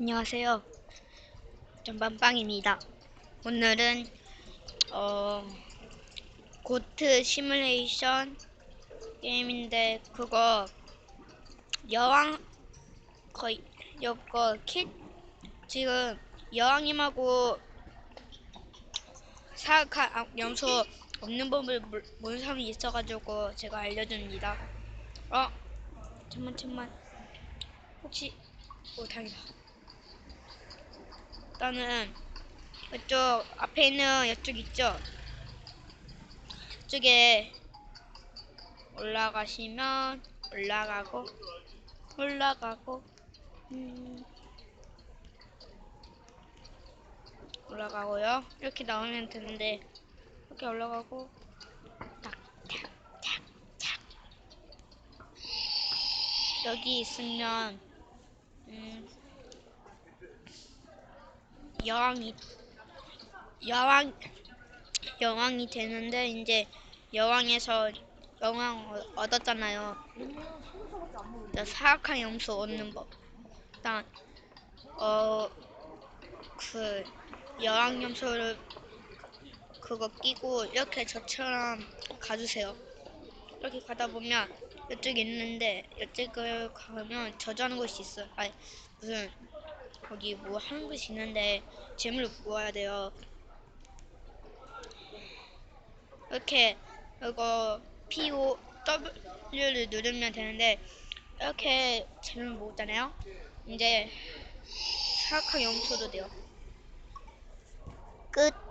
안녕하세요. 전반빵입니다. 오늘은 어 고트 시뮬레이션 게임인데 그거 여왕 거의 이거 킷 지금 여왕님하고 사악한 아, 염소 없는 법을 몰- 모르는 사람이 있어가지고 제가 알려줍니다. 어 잠만 잠만 혹시 오 다행이다. 일단은 이쪽 앞에 있는 이쪽 있죠? 이쪽에 올라가시면 올라가고 올라가고 음, 올라가고요. 이렇게 나오면 되는데 이렇게 올라가고 딱딱딱딱 여기 있으면 음, 여왕이 여왕 여왕이 되는데 이제 여왕에서 얻- 얻었잖아요. 자, 사악한 염소 얻는 법. 일단 어그 여왕 염소를 그거 끼고 이렇게 저처럼 가주세요. 이렇게 가다 보면 이쪽에 있는데 이쪽을 가면 저장하는 곳이 있어요. 아니 무슨 거기 뭐 하는 곳이 있는데 재물을 모아야 돼요. 이렇게 이거 P O W를 누르면 되는데 이렇게 재물 모으잖아요. 이제 사악한 염소도 돼요. 끝.